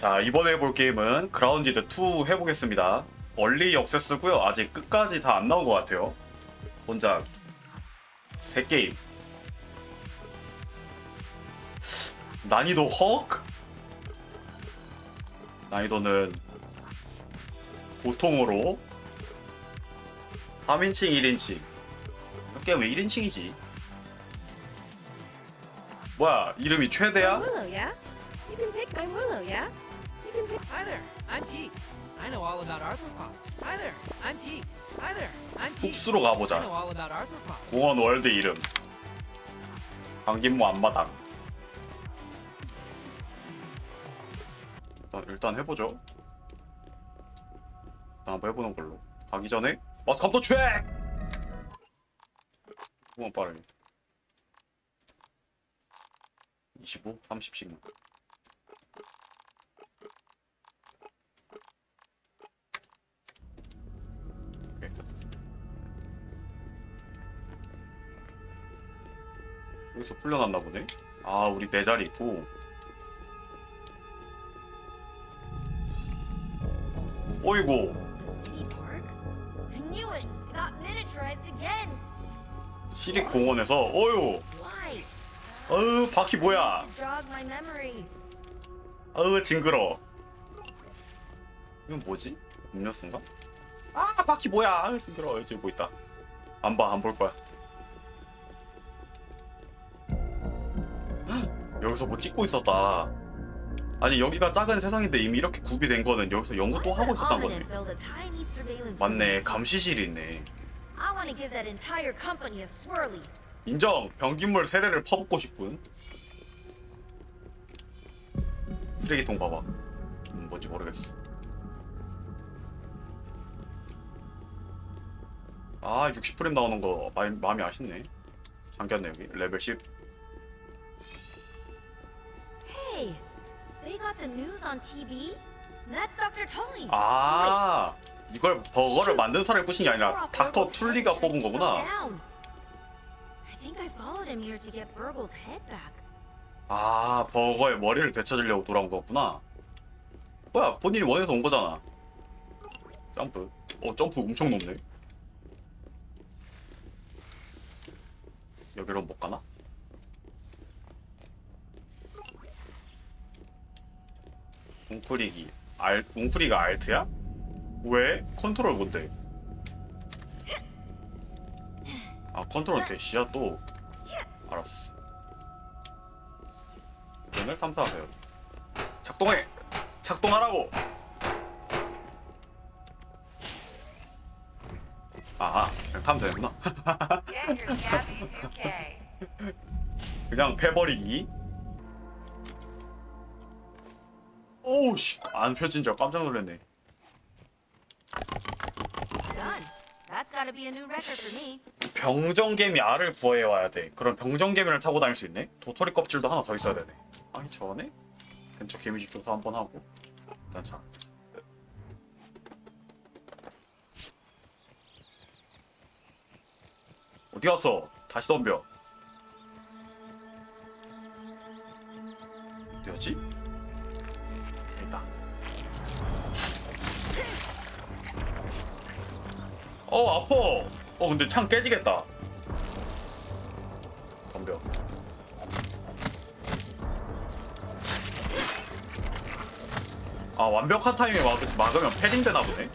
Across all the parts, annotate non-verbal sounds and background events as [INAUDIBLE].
자 이번에 해볼 게임은 그라운디드 2 해보겠습니다. 얼리 역세스고요. 아직 끝까지 다 안 나온 것 같아요. 혼자 세 게임. 난이도 헉? 난이도는 보통으로 3인칭 1인칭. 이 게임 왜 1인칭이지? 뭐야 이름이 최대야? Hi there, I'm Pete. I know all about arthropods. Hi there, I'm Pete. Hi there, I'm Pete. 숲수로 I know 가보자. all about arthropods. 공원 월드 이름 강긴모 앞마당 일단, 일단 해보죠 일단 한번 해보는 걸로 가기 전에 어 감도 최! 공원 빠르게 25, 30씩 여기서 풀려났나 보네. 아, 우리 내 자리 있고. 어이구, miniaturized again! 시립 공원에서, 어유? 어유, 바퀴 뭐야? 어우, 징그러. 이건 뭐지? 음료수인가? 아, 바퀴 뭐야? 아유, 징그러. 여기 뭐 있다. 안 봐, 안 볼 거야. 여기서 뭐 찍고 있었다. 아니, 여기가 작은 세상인데 이미 이렇게 구비된 거는 여기서 연구 또 하고 있었단 거네. 맞네. 감시실이 있네. 인정 변기물 세례를 퍼붓고 싶군 쓰레기통 봐봐 음, 뭔지 모르겠어 아 60프레임 나오는 거 마음이 아쉽네 잠겼네 여기 레벨 10 Hey, they got the news on TV. That's Dr. Tully. 아 이걸 버거를 만든 사람이 뿌신 게 아니라 닥터 툴리가 뽑은 거구나 I think I followed him here to get Burgle's head back. 아 버거의 머리를 되찾으려고 돌아온 거구나 뭐야 본인이 원해서 온 거잖아 점프 어 점프 엄청 높네 여기로 못 가나? 웅크리기 알 웅크리가 알트야? 왜? 컨트롤 뭔데? 아 컨트롤 대시야 또 알았어 문을 탐사하세요 작동해! 작동하라고! 아하 그냥 타면 2K. [LAUGHS] 그냥 패버리기 오우 씨. 안 펴진 줄 깜짝 놀랐네. Done. That's got to be a new record for me. 병정개미 알을 구해 와야 돼. 그럼 병정개미를 타고 다닐 수 있네? 도토리 껍질도 하나 더 있어야 되네. 아니 전에 근처 개미집 조사 한번 하고. 일단 자. 어디 갔어? 다시 덤벼. 어디였지? 어 아파. 어 근데 창 깨지겠다. 덤벼. 아 완벽한 타이밍에 막, 막으면 패딩 되나 보네.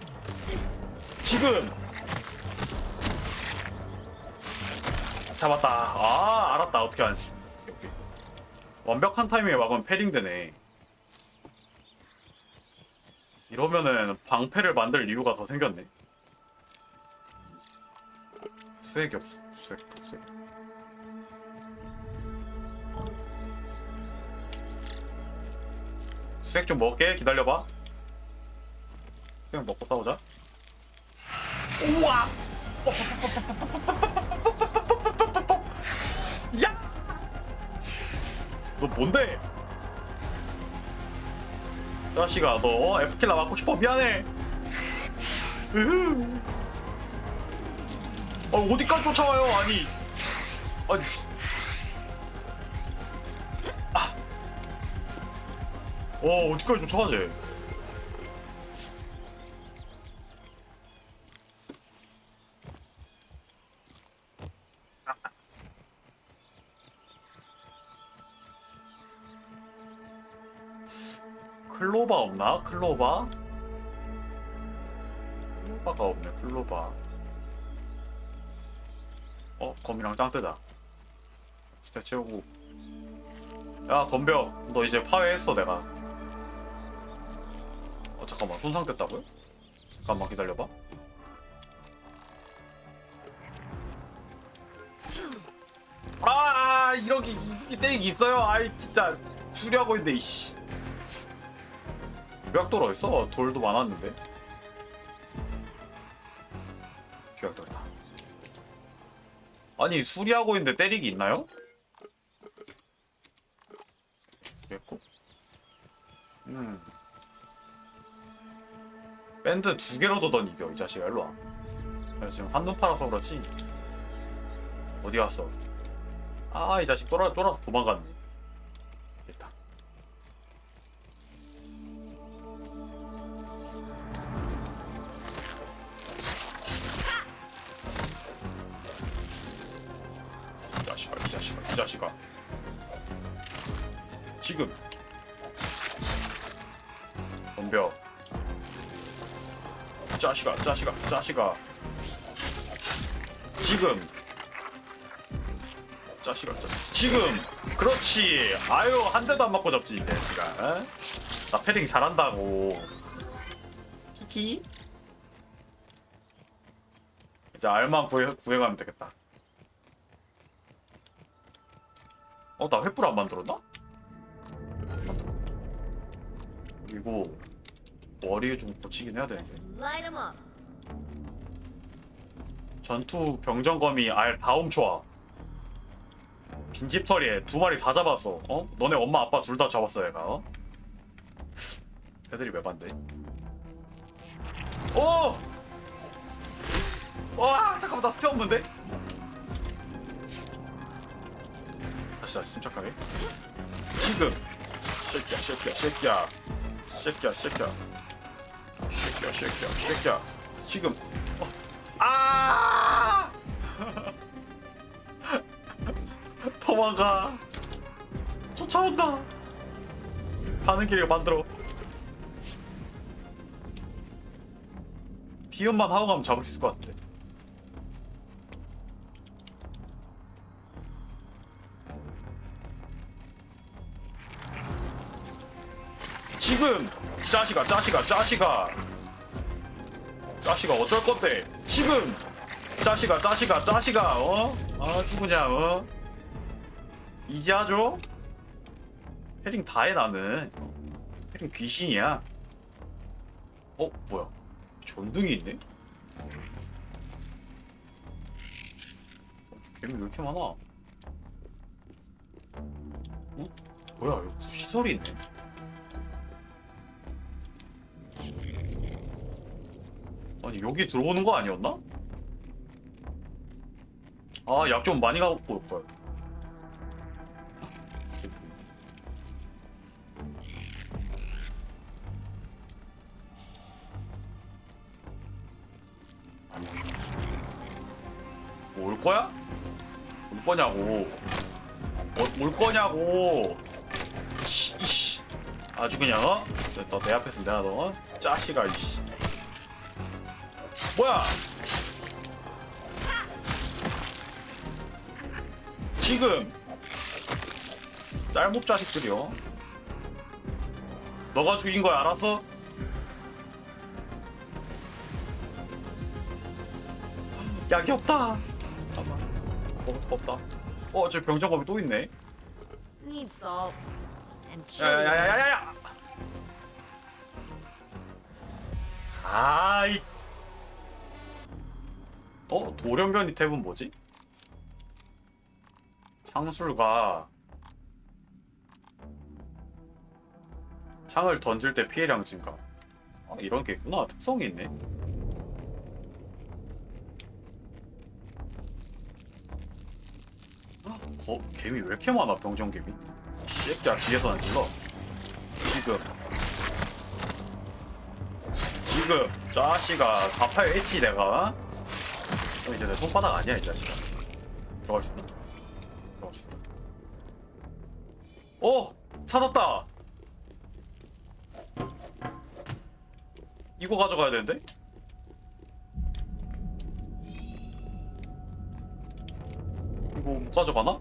지금! 잡았다. 아 알았다. 어떻게 하는지. 오케이, 오케이. 완벽한 타이밍에 막으면 패딩 되네. 이러면은 방패를 만들 이유가 더 생겼네 수액이 없어. 수액 수액. 수액 좀 먹게. 기다려봐. 수액 먹고 싸우자. 우와! [LAUGHS] 야! 너 뭔데? 자식아 너 F킬라 맞고 싶어? 미안해. 으흐. 아 어디까지 쫓아와요 아니 아니 아 어 어디까지 쫓아가지? 클로바 없나? 클로바? 클로바가 없네 클로바 어? 검이랑 짱뜨다. 스탯 채우고. 야 덤벼 너 이제 파괴했어 내가. 어 잠깐만 손상됐다고요? 잠깐만 기다려봐. 아 이렇게 이 때리기 있어요? 아이 진짜 추리하고 있는데 이씨. 벽돌 어딨어? 돌도 많았는데. 벽돌이다 아니 수리하고 있는데 때리기 있나요? 됐고. 음. 밴드 두 개로도 넌 이겨 이 자식아. 일로와. 야, 지금 한눈 팔아서 그렇지. 어디 갔어? 아 이 자식 쫄아, 쫄아서 도망갔네 자식아 이 자식아. 이 자식아 지금. 덤벼. 자식아 자식아 자식아. 지금. 자식아 자식 지금. 그렇지. 아유 한 대도 안 맞고 잡지 이 자식아 어? 나 패딩 잘한다고. 키키? 이제 알만 구해, 구해가면 되겠다 어 나 횃불 안 만들었나? 그리고 머리 좀 고치긴 해야 되는데 Light 'em up. 전투 병정검이 알 다음 초아 빈집털이에 두 마리 다 잡았어 어? 너네 엄마 아빠 둘 다 잡았어 얘가 어? 애들이 왜 반대? 오! 와 잠깐만 나 스테 없는데? 다시 침착하게 지금 새끼야 새끼야 새끼야 새끼야 새끼야 새끼야 새끼야 새끼야 지금 어. 아! [LAUGHS] 도망가. 쫓아온다. 가는 길에 만들어. 비음만 하고 가면 잡을 수 있을 것 같은 지금 짜시가 짜시가 짜시가 짜시가 어쩔 건데 지금 짜시가 짜시가 짜시가 어? 아주 그냥 어? 이제 하죠? 패링 다해 나는 패링 귀신이야 어? 뭐야 전등이 있네? 어, 개미 왜 이렇게 많아? 어? 뭐야 여기 시설이 있네 아니 여기 들어오는 거 아니었나? 아 약 좀 많이 갖고 올 걸. 뭐 올 거야? 올 거냐고. 어, 올 거냐고. 씨, 이씨. 아주 그냥 어? 너 내 앞에서 내가 너 어? 짜시가 이씨. 뭐야? 지금 짤목 자식들이요. 너가 죽인 거야 알았어? 약이 없다. 잠깐만. 먹을 거 없다. 어, 저 병정검이 또 있네. Need salt. And chili. 야야야야야야! 아이. 어 돌연변이 탭은 뭐지? 창술가 창을 던질 때 피해량 증가. 아 이런 게 있구나 특성이 있네. 거, 개미 왜 이렇게 많아 병정 개미? 이 새끼야 뒤에서 안 질러. 지금 지금 자식아 가파에 했지 내가 어, 이제 내 손바닥 아니야 이 자식아 들어갈 수 있나? 들어갈 수 있다 오! 찾았다 이거 가져가야 되는데? 이거 못 가져가나?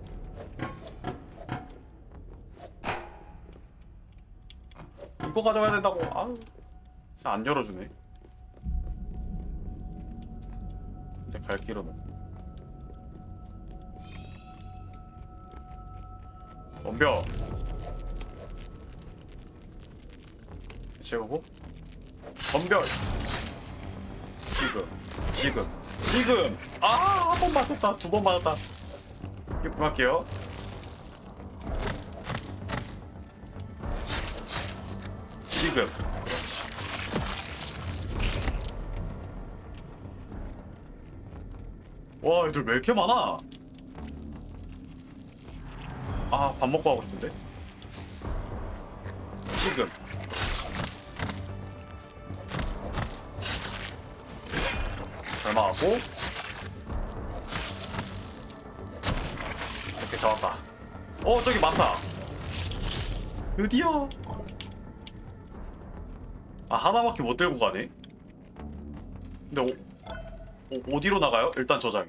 이거 가져가야 된다고 아우 진짜 안 열어주네 갈 길은 없 덤벼 채우고? 덤벼 지금 지금 지금! 아 한 번 맞았다. 두 번 맞았다. 이거 할게요. 지금 와 애들 왜 이렇게 많아? 아 밥 먹고 하고 싶은데? 지금. 얼마 하고? 이렇게 잡았다. 어 저기 많다. 드디어. 아 하나밖에 못 들고 가네? 근데 오, 오, 어디로 나가요? 일단 저장이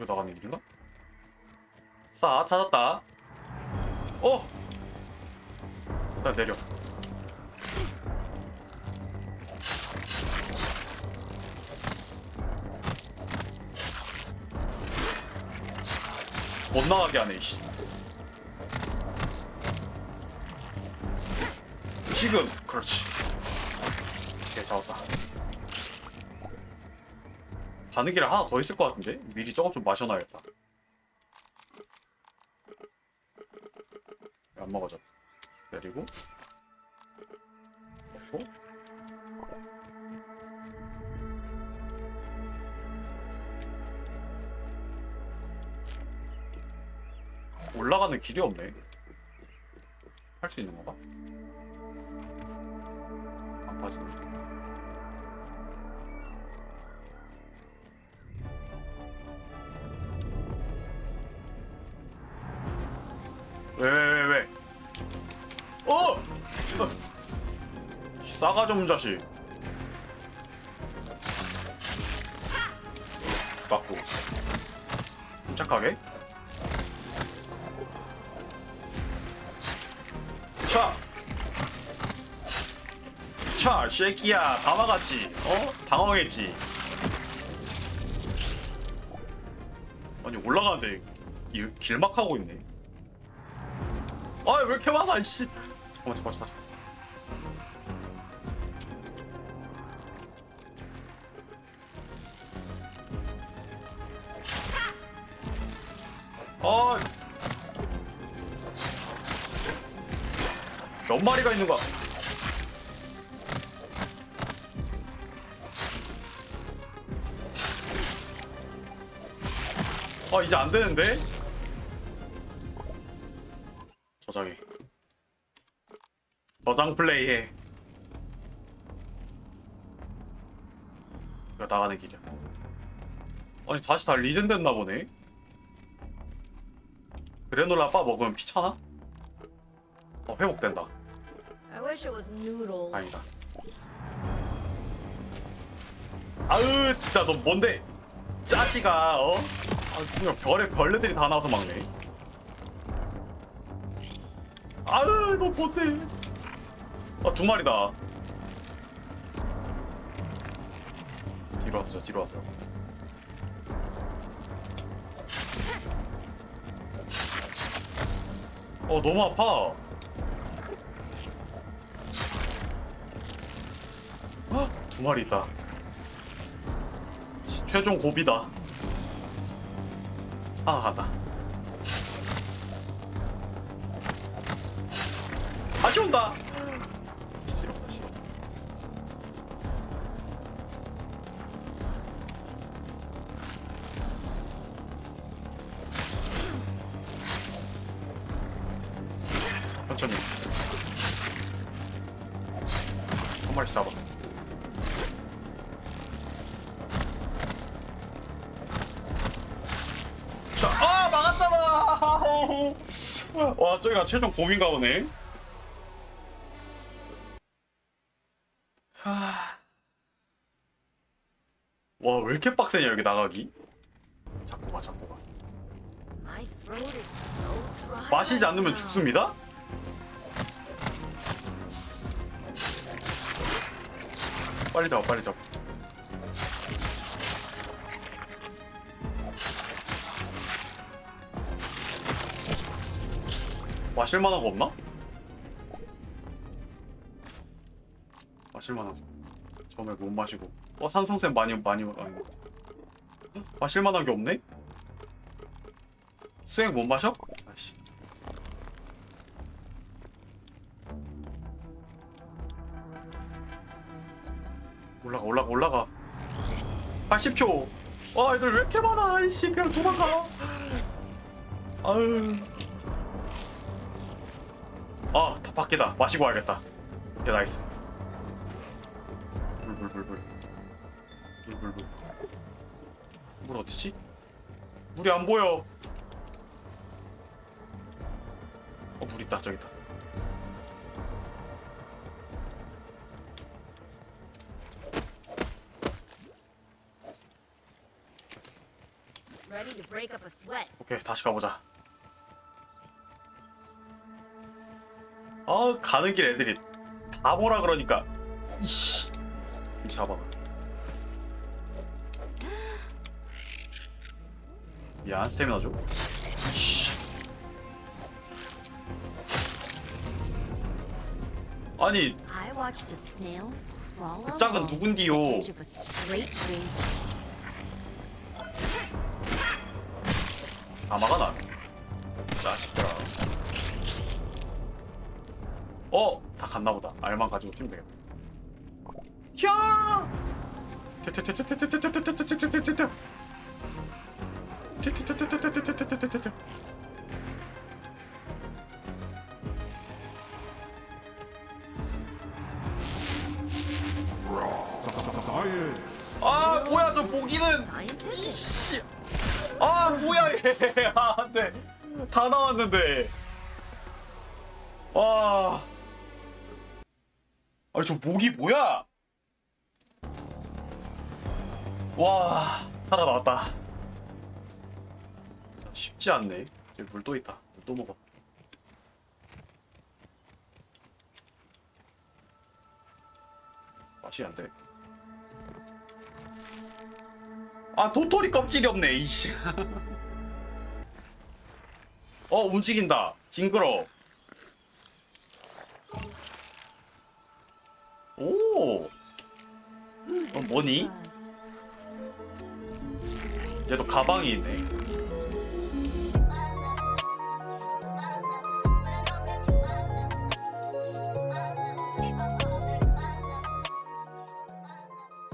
여기 나가는 길인가? 싸 찾았다 어! 자 내려 못 나가게 하네 씨. 지금 그렇지 오케이 잡았다 가는 길에 하나 더 있을 것 같은데? 미리 저것 좀 마셔놔야겠다. 안 먹어져. 내리고. 넣고 올라가는 길이 없네. 할 수 있는 건가? 안 빠지네 싸가지 없는 자식 맞고 침착하게 차! 차, 쉐키야, 다 막았지? 어? 당황했지? 아니, 올라가는데, 이 길막하고 있네. 아, 왜 이렇게 많아, 이씨. 잠깐만, 잠깐만. 아, 몇 마리가 있는 거야? 아 이제 안 되는데? 저장해. 저장 플레이해. 나가는 길이야. 아니 다시 다 리젠 됐나 보네. 그래놀라 바 먹으면 피차나? 어 회복된다. I wish it was noodles. 다행이다. 아으 진짜 너 뭔데? 짜시가 어? 아 그냥 별에 벌레들이 다 나와서 막네. 아으 너 뭔데? 아두 마리다. 뒤로 와서 뒤로 와서. 어 너무 아파. 아, 두 마리 있다. 치- 최종 고비다. 하나 간다. 다시 온다. 와 저기가 최종 고민가 보네. 와 왜 이렇게 빡세냐 여기 나가기? 잡고 가 잡고 가. 마시지 않으면. 죽습니다. 빨리 잡아 빨리 잡아. 마실 만한 거 없나? 마실 만한 거. 처음에 못 마시고. 어 산성샘 많이 많이 아니. 마실 만한 게 없네? 수액 못 마셔? 아씨. 올라가 올라가 올라가 80초 와 애들 왜 이렇게 많아 아이씨 그냥 도망가 아유 아 다 밖이다. 마시고 와야겠다. 오케이 나이스. 물 물 물 물 물 물 물 물 어디지? 물이 안 보여. 어 물 있다. 저기 있다. 오케이 다시 가보자 아 가는 길 애들이 다 보라 그러니까 이씨 이 잡아봐 미안 스태미나 줘 이씨. 아니 그 짝은 누군디요 straight razor. 다막아놔 자식들아 어? 다 갔나보다. 알만 가지고 튀면 되겠다. 야! 아 뭐야 저 Scientific. 이씨. 아 뭐야 얘. 아, 안돼 다 나왔는데. 와 아니 저 목이 뭐야? 와 살아나왔다. 자, 쉽지 않네. 여기 물 또 있다. 물 또 먹어. 맛이 안 돼. 아 도토리 껍질이 없네 이씨. [LAUGHS] 어 움직인다. 징그러 오 뭐니? 얘도 가방이 있네